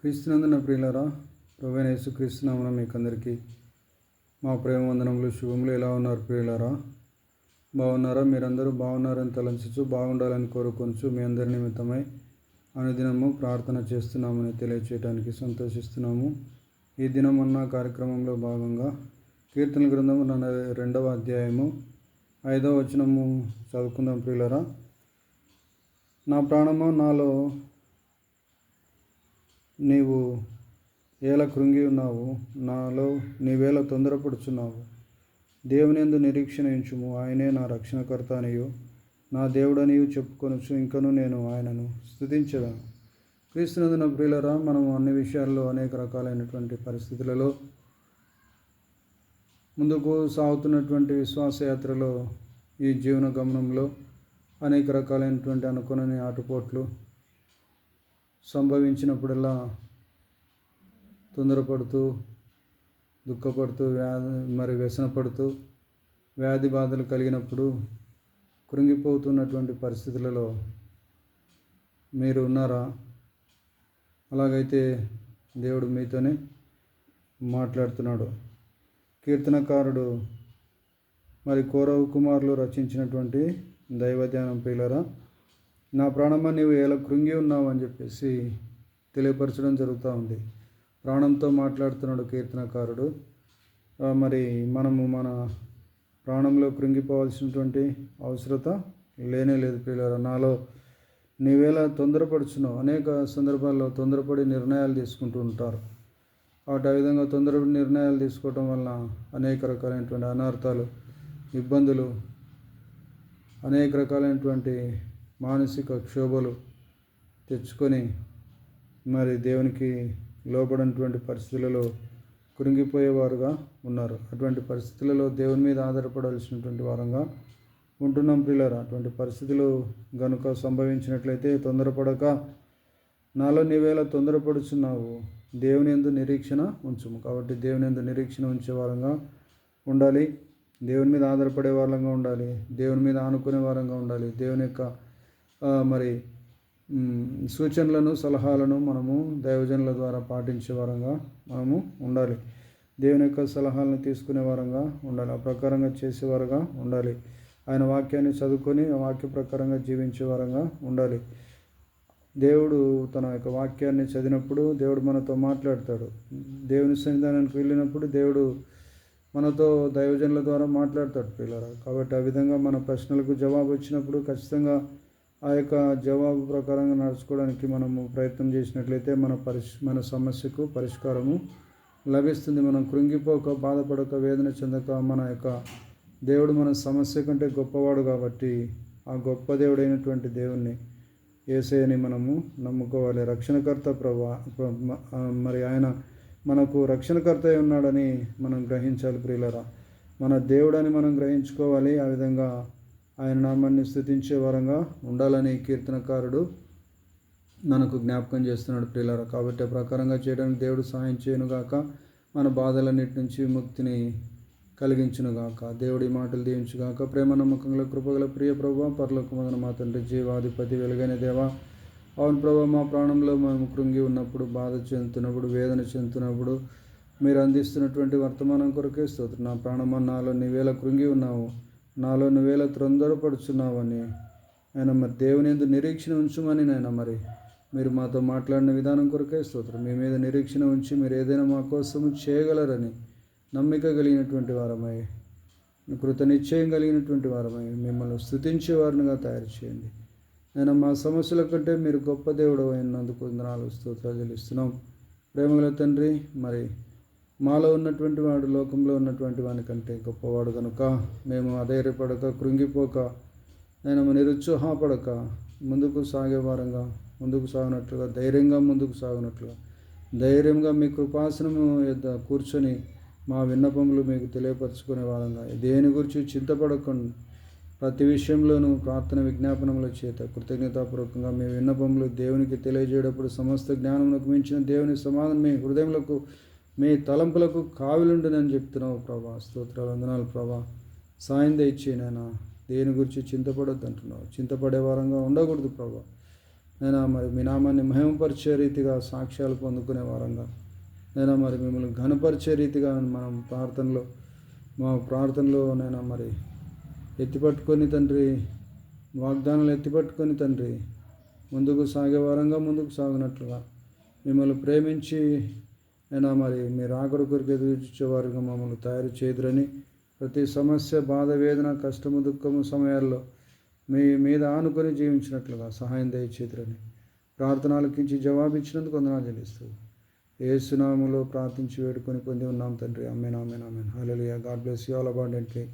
క్రీస్తునందున ప్రియులరా ప్రవీణ క్రీస్తునామన మీకు అందరికీ మా ప్రేమ వందనములు శుభములు ఎలా ఉన్నారు ప్రియులరా? బాగున్నారా? మీరందరూ బాగున్నారని తలంచు బాగుండాలని కోరుకొంచు మీ అందరి నిమిత్తమై అనుదినము ప్రార్థన చేస్తున్నామని తెలియచేయడానికి సంతోషిస్తున్నాము. ఈ దినం అన్న కార్యక్రమంలో భాగంగా కీర్తన గ్రంథము నన్న రెండవ అధ్యాయము ఐదవ వచనము చదువుకుందాం ప్రియులరా. నా ప్రాణము నాలో నీవు ఎలా కృంగి ఉన్నావు నాలో నీవేలా తొందరపడుచున్నావు. దేవుని ఎందు నిరీక్షణ ఉంచుము ఆయనే నా రక్షణకర్త అనియు. నా దేవుడనియు చెప్పుకొనొచ్చు ఇంకను నేను ఆయనను స్థుతించదను క్రీస్తునందున ప్రియులరా మనం అన్ని విషయాల్లో అనేక రకాలైనటువంటి పరిస్థితులలో ముందుకు సాగుతున్నటువంటి విశ్వాసయాత్రలో ఈ జీవన గమనంలో అనేక రకాలైనటువంటి అనుకునని ఆటుపోట్లు సంభవించినప్పుడల్లా తొందరపడుతూ దుఃఖపడుతూ వ్యాధి మరి వ్యసనపడుతూ వ్యాధి బాధలు కలిగినప్పుడు కృంగిపోతున్నటువంటి పరిస్థితులలో మీరు ఉన్నారా? అలాగైతే దేవుడు మీతోనే మాట్లాడుతున్నాడు. కీర్తనకారుడు మరి కౌరవ కుమారులు రచించినటువంటి దైవధ్యానం పిల్లరా నా ప్రాణమా నీవు ఎలా కృంగి ఉన్నావు అని చెప్పేసి తెలియపరచడం జరుగుతూ ఉంది. ప్రాణంతో మాట్లాడుతున్నాడు కీర్తనకారుడు. మరి మనము మన ప్రాణంలో కృంగిపోవాల్సినటువంటి అవసరత లేనే లేదు పిల్లలు నాలో నీవేలా తొందరపడుచున్నావు అనేక సందర్భాల్లో తొందరపడి నిర్ణయాలు తీసుకుంటూ ఉంటారు. కాబట్టి ఆ విధంగా తొందరపడి నిర్ణయాలు తీసుకోవటం వలన అనేక రకాలైనటువంటి అనర్థాలు ఇబ్బందులు అనేక రకాలైనటువంటి మానసిక క్షోభలు తెచ్చుకొని మరి దేవునికి లోబడినటువంటి పరిస్థితులలో కృంగిపోయేవారుగా ఉన్నారు. అటువంటి పరిస్థితులలో దేవుని మీద ఆధారపడాల్సినటువంటి వారంగా ఉంటున్నాం పిల్లలు అటువంటి పరిస్థితులు గనుక సంభవించినట్లయితే తొందరపడక నాలో నీవేళ తొందరపడుచున్నావు. దేవుని ఎందు నిరీక్షణ ఉంచుము. కాబట్టి దేవుని ఎందు నిరీక్షణ ఉంచే వారంగా ఉండాలి. దేవుని మీద ఆధారపడే వారంగా ఉండాలి. దేవుని మీద ఆనుకునే వారంగా ఉండాలి. దేవుని యొక్క మరి సూచనలను సలహాలను మనము దైవజనుల ద్వారా పాటించే వారంగా మనము ఉండాలి. దేవుని యొక్క సలహాలను తీసుకునే వారంగా ఉండాలి. ఆ ప్రకారంగా చేసేవారుగా ఉండాలి. ఆయన వాక్యాన్ని చదువుకొని ఆ వాక్య ప్రకారంగా జీవించే వారంగా ఉండాలి. దేవుడు తన యొక్క వాక్యాన్ని చదివినప్పుడు దేవుడు మనతో మాట్లాడతాడు. దేవుని సన్నిధానానికి వెళ్ళినప్పుడు దేవుడు మనతో దైవజనుల ద్వారా మాట్లాడతాడు పిల్లరా. కాబట్టి ఆ విధంగా మన ప్రశ్నలకు జవాబు వచ్చినప్పుడు ఖచ్చితంగా ఆ యొక్క జవాబు ప్రకారంగా నడుచుకోవడానికి మనము ప్రయత్నం చేసినట్లయితే మన పరిష్ మన సమస్యకు పరిష్కారము లభిస్తుంది. మనం కృంగిపోక బాధపడక వేదన చెందక మన యొక్క దేవుడు మన సమస్య కంటే గొప్పవాడు కాబట్టి ఆ గొప్ప దేవుడైనటువంటి దేవుణ్ణి ఏసైని మనము నమ్ముకోవాలి. రక్షణకర్త ప్రభా మరి ఆయన మనకు రక్షణకర్త ఉన్నాడని మనం గ్రహించాలి ప్రియులరా. మన దేవుడని మనం గ్రహించుకోవాలి. ఆ విధంగా ఆయన నామాన్ని స్థుతించే వరంగా ఉండాలని కీర్తనకారుడు మనకు జ్ఞాపకం చేస్తున్నాడు ప్రియులరా. కాబట్టి ఆ ప్రకారంగా చేయడానికి దేవుడు సహాయం చేయనుగాక మన బాధలన్నిటి నుంచి ముక్తిని కలిగించునుగాక దేవుడి మాటలు దీవించుగాక ప్రేమ నమ్మకంలో కృపగల ప్రియ ప్రభు పర్లకు మొదన మా తండ్రి జీవాధిపతి వెలుగైన దేవా. అవును ప్రభు మా ప్రాణంలో మేము కృంగి ఉన్నప్పుడు బాధ చెందుతున్నప్పుడు వేదన చెందుతున్నప్పుడు మీరు అందిస్తున్నటువంటి వర్తమానం కొరకే స్తోత్రం. నా ప్రాణమన్నాలో నీవేళ కృంగి ఉన్నావు. నాలో నువ్వేళ తొందరపడుచున్నావని ఆయన మరి దేవుని ఎందు నిరీక్షణ ఉంచుమని నాయన మరి. మీరు మాతో మాట్లాడిన విధానం కొరకే స్తోత్రం. మీ మీద నిరీక్షణ ఉంచి మీరు ఏదైనా మా కోసం చేయగలరని నమ్మిక కలిగినటువంటి వారమై కృత నిశ్చయం కలిగినటువంటి వారమై మిమ్మల్ని స్థుతించే వారినిగా తయారు చేయండి. నేను మా సమస్యల కంటే మీరు గొప్ప దేవుడు అయినందుకు వందనాలు స్తోత్రాలు చెల్లిస్తున్నాం. ప్రేమగల తండ్రి మరి మాలో ఉన్నటువంటి వాడు లోకంలో ఉన్నటువంటి వాని కంటే గొప్పవాడు కనుక మేము అధైర్యపడక కృంగిపోక నేను నిరుత్సాహపడక ముందుకు సాగే వారంగా ముందుకు సాగినట్లుగా ధైర్యంగా ముందుకు సాగినట్లుగా ధైర్యంగా మీ కృపాసనము యొద్ద కూర్చొని మా విన్నపములు మీకు తెలియపరచుకునే వారంగా దేని గురించి చింతపడకుండా. ప్రతి విషయంలోనూ ప్రార్థన విజ్ఞాపనముల చేత కృతజ్ఞతాపూర్వకంగా మీ విన్నపములు దేవునికి తెలియజేయడప్పుడు సమస్త జ్ఞానములకు మించిన దేవుని సమాధానం మీ హృదయములకు మీ తలంపులకు కావిలుండునని చెప్తున్నావు ప్రభా. స్తోత్రాలు వందనాలు ప్రభా. సాయం దయచేయనైనా దేని గురించి చింతపడొద్దు అంటున్నావు. చింతపడే వారంగా ఉండకూడదు ప్రభా. నేను మరి మీ నామాన్ని మహిమపరిచే రీతిగా సాక్ష్యాలు పొందుకునే వారంగా. నేను మరి మిమ్మల్ని ఘనపరిచే రీతిగా మనం ప్రార్థనలో మా ప్రార్థనలో నేను మరి ఎత్తిపట్టుకొని తండ్రి వాగ్దానాలు ఎత్తిపట్టుకొని తండ్రి ముందుకు సాగే వారంగా ముందుకు సాగినట్లుగా మిమ్మల్ని ప్రేమించి అయినా మరి మీరు ఆకడి కొరకు ఎదురుచేవారిగా మమ్మల్ని తయారు చేదురని ప్రతి సమస్య బాధ వేదన కష్టము దుఃఖము సమయాల్లో మీ మీద ఆనుకొని జీవించినట్లుగా సహాయం దయచేతురని ప్రార్థనలకించి జవాబిచ్చినందుకు వందనాలు చెల్లిస్తూ ఏసునాములో ప్రార్థించి వేడుకొని పొంది ఉన్నాం తండ్రి. Amen amen amen god bless you all abundantly